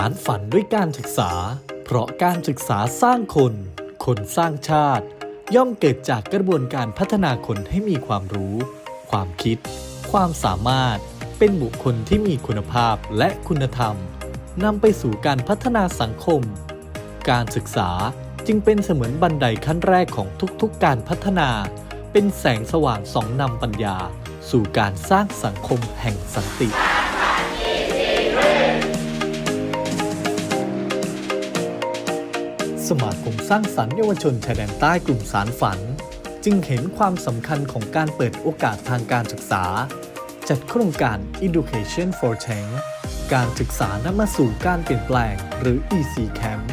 ารฝันด้วยการศึกษา เพราะการศึกษาสร้างคน คนสร้างชาติ ย่อมเกิดจากกระบวนการพัฒนาคนให้มีความรู้ ความคิด ความสามารถ เป็นบุคคลที่มีคุณภาพและคุณธรรมนำไปสู่การพัฒนาสังคม การศึกษาจึงเป็นเสมือนบันไดขั้นแรกของทุกๆ การพัฒนา เป็นแสงสว่างสองนำปัญญา สู่การสร้างสังคมแห่งสันติ สมาคมสร้างสรรค์เยาวชนชายแดนใต้กลุ่มสารฝัน จึงเห็นความสำคัญของการเปิดโอกาสทางการศึกษา จัดโครงการ Education for Change การศึกษานำมาสู่การเปลี่ยนแปลงหรือ EC Camp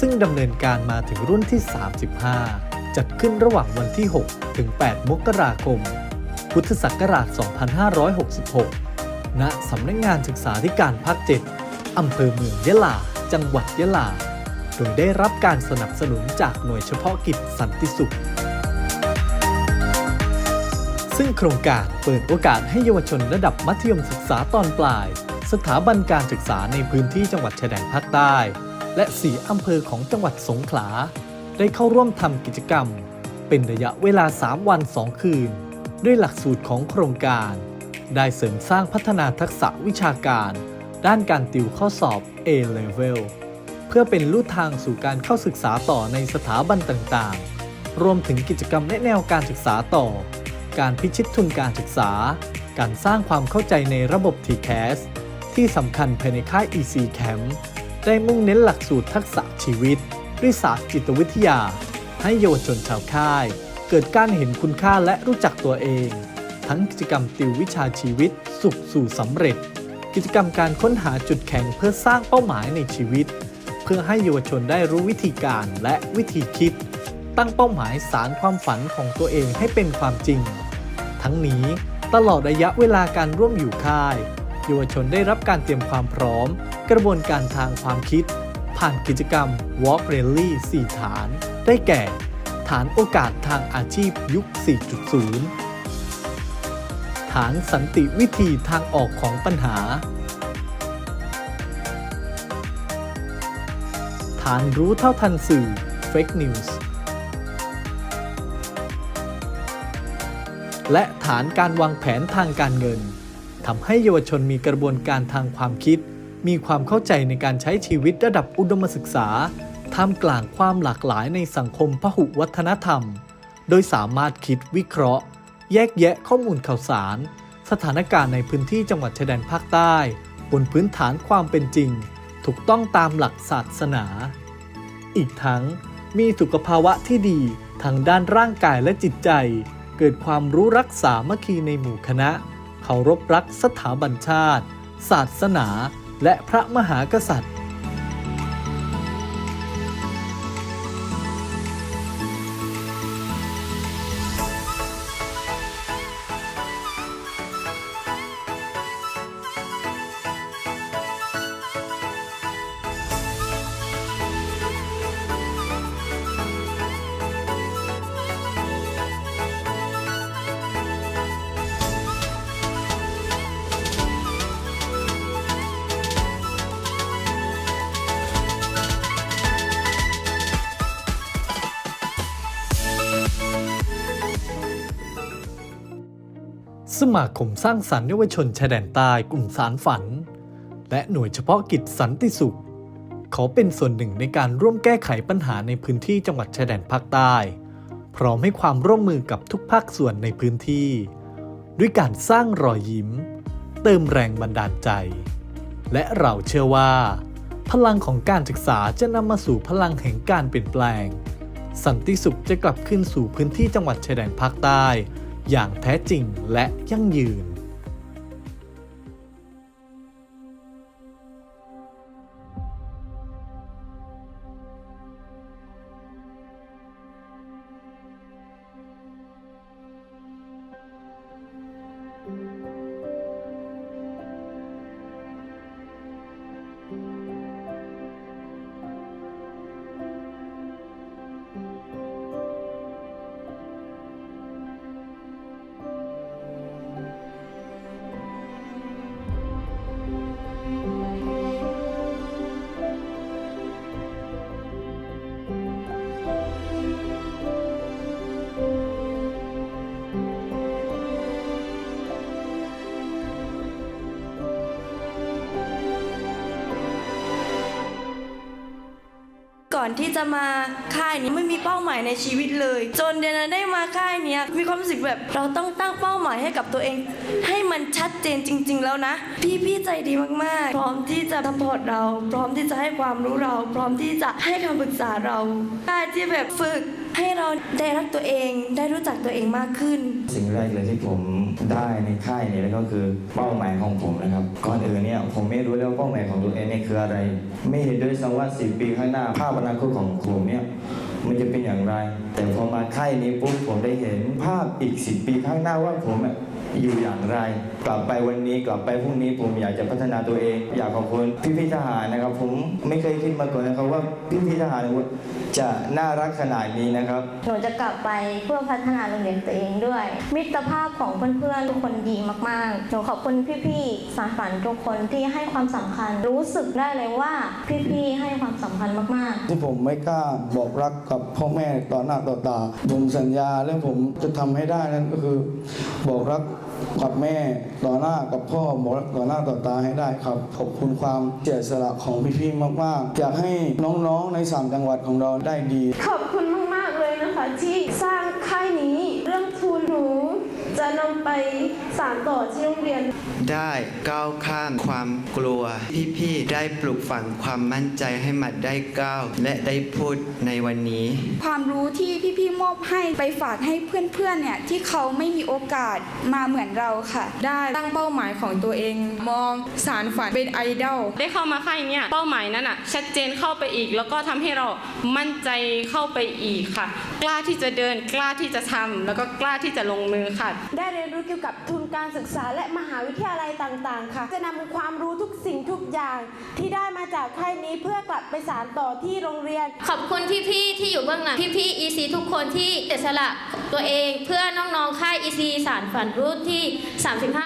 ซึ่งดำเนินการมาถึงรุ่นที่ 35 จัดขึ้นระหว่างวันที่ 6 ถึง 8 มกราคม พุทธศักราช 2566 ณสำนักงานศึกษาธิการภาค 7 อำเภอเมืองยะลา จังหวัดยะลา โดยได้รับการสนับสนุนจากหน่วยเฉพาะกิจสันติสุข ซึ่งโครงการเปิดโอกาสให้เยาวชนระดับมัธยมศึกษาตอนปลาย สถาบันการศึกษาในพื้นที่จังหวัดชายแดนภาคใต้ และสีอำเภอของจังหวัดสงขลา ได้เข้าร่วมทำกิจกรรม เป็นระยะเวลา 3 วัน 2 คืน ด้วยหลักสูตรของโครงการ ได้เสริมสร้างพัฒนาทักษะวิชาการ ด้านการติวข้อสอบ A-Level เพื่อเป็นลู่ทางสู่การเข้าศึกษาต่อในสถาบันต่างๆ รวมถึงกิจกรรมแนะแนวการศึกษาต่อ การพิชิตทุนการศึกษา การสร้างความเข้าใจในระบบ TCAS ที่สำคัญภายในค่าย EC Camp ได้มุ่งเน้นหลักสูตรทักษะชีวิต ด้วยศาสตร์จิตวิทยา ให้เยาวชนชาวค่าย เกิดการเห็นคุณค่าและรู้จักตัวเอง ทั้งกิจกรรมติววิชาชีวิต สุขสู่สำเร็จ กิจกรรมการค้นหาจุดแข็งเพื่อสร้างเป้าหมายในชีวิต เพื่อให้เยาวชนได้รู้วิธีการและวิธีคิด ตั้งเป้าหมายสารความฝันของตัวเองให้เป็นความจริง ทั้งนี้ตลอดระยะเวลาการร่วมอยู่ค่าย เยาวชนได้รับการเตรียมความพร้อม กระบวนการทางความคิด ผ่านกิจกรรม Walk Rally 4 ฐาน ได้แก่ ฐานโอกาสทางอาชีพยุค 4.0 ฐานสันติวิธีทางออกของปัญหา ฐานรู้เท่าทันสื่อ Fake News และฐานการวางแผนทางการเงินทำให้เยาวชนมีกระบวนการทางความคิด มีความเข้าใจในการใช้ชีวิตระดับอุดมศึกษาท่ามกลางความหลากหลายในสังคมพหุวัฒนธรรม โดยสามารถคิดวิเคราะห์ แยกแยะข้อมูลข่าวสาร สถานการณ์ในพื้นที่จังหวัดชายแดนภาคใต้ บนพื้นฐานความเป็นจริง ถูกต้องตามหลักศาสนา อีกทั้งมีสุขภาวะที่ดีทางด้านร่างกายและจิตใจ เกิดความรู้รักษามัคคีในหมู่คณะ เคารพรักสถาบันชาติ ศาสนา และพระมหากษัตริย์ สมาคมสร้างสรรค์เยาวชนชายแดนใต้กลุ่มสารฝัน และหน่วยเฉพาะกิจสันติสุข ขอเป็นส่วนหนึ่งในการร่วมแก้ไขปัญหาในพื้นที่จังหวัดชายแดนภาคใต้ พร้อมให้ความร่วมมือกับทุกภาคส่วนในพื้นที่ ด้วยการสร้างรอยยิ้ม เติมแรงบันดาลใจ และเราเชื่อว่า พลังของการศึกษาจะนำมาสู่พลังแห่งการเปลี่ยนแปลง สันติสุขจะกลับขึ้นสู่พื้นที่จังหวัดชายแดนภาคใต้ อย่างแท้จริงและยั่งยืน ก่อนที่จะมาค่ายนี้ไม่มีเป้าหมายในชีวิตเลย จนเดนนาได้มาค่ายนี้มีความรู้สึกแบบเราต้องตั้งเป้าหมายให้กับตัวเอง ให้มันชัดเจนจริง ๆ แล้วนะ พี่ๆใจดีมากๆ พร้อมที่จะซัพอร์ตเรา พร้อมที่จะให้ความรู้เรา พร้อมที่จะให้คำปรึกษาเราค่ายที่แบบฝึก ให้เราได้รักตัวเองได้รู้จักตัวเองมากขึ้น สิ่งแรกเลยที่ผมได้ในค่ายนี้ก็คือเป้าหมายของผมนะครับ ก่อนอื่นเนี่ยผมไม่รู้แล้วาเป้าหมายของตัวเองเนี่ยคืออะไร ไม่เห็นด้วยซ้ำว่าสิปีข้างหน้าภาพอนาคตของผมเนี่ยมันจะเป็นอย่างไร แต่พอมาค่ายนี้ปุ๊บผมได้เห็นภาพอีกสิปีข้างหน้าว่าผมอยู่อย่างไร กลับไปวันนี้กลับไปพรุ่งนี้ผมอยากจะพัฒนาตัวเอง อยากขอบคุณพี่พี่ๆทหารนะครับ ผมไม่เคยคิดมาก่อนนะครับว่าพี่พี่ๆทหารจะน่ารักขนาดนี้นะครับ หนูจะกลับไปเพื่อพัฒนาโรงเรียนตัวเองด้วย มิตรภาพของเพื่อนๆทุกคนดีมากๆ หนูขอบคุณพี่ๆสารฝันทุกคนที่ให้ความสำคัญ รู้สึกได้เลยว่าพี่ๆให้ความสำคัญมากๆ ที่ผมไม่กล้าบอกรักกับพ่อแม่ต่อหน้าต่อตา ผมสัญญาและผมจะทำให้ได้นั่นก็คือ บอกรัก กับแม่ต่อหน้ากับพ่อหมอต่อหน้าต่อตาให้ได้ครับ ขอบคุณความเสียสละของพี่ๆมากๆ อยากให้น้องๆในสามจังหวัดของเราได้ดี ขอบคุณมากๆเลยนะคะ ที่สร้างค่ายนี้ เรื่องทุนหนูจะนำไปสานต่อที่โรงเรียน ได้ก้าวข้ามความกลัว พี่ๆได้ปลูกฝังความมั่นใจให้มัดได้ก้าวและได้พูดในวันนี้ ความรู้ที่พี่ๆมอบให้ไปฝากให้เพื่อนๆเนี่ยที่เขาไม่มีโอกาสมาเหมือนเราค่ะ ได้ตั้งเป้าหมายของตัวเอง มองสารฝันเป็นไอดอลได้เข้ามาค่ายเนี่ยเป้าหมายนั้นอะชัดเจนเข้าไปอีก แล้วก็ทำให้เรามั่นใจเข้าไปอีกค่ะ กล้าที่จะเดินกล้าที่จะทำแล้วก็กล้าที่จะลงมือค่ะ ได้เรียนรู้เกี่ยวกับทุนการศึกษาและมหาวิทยาลัยต่างๆ ค่ะ จะนำความรู้ทุกสิ่งทุกอย่างที่ได้มาจากค่ายนี้เพื่อกลับไปสานต่อที่โรงเรียน ขอบคุณพี่ๆที่อยู่เบื้องหลังพี่ๆ EC ทุกคนที่เสียสละตัวเองเพื่อน้องๆค่าย EC สารฝันรุ่นที่ 35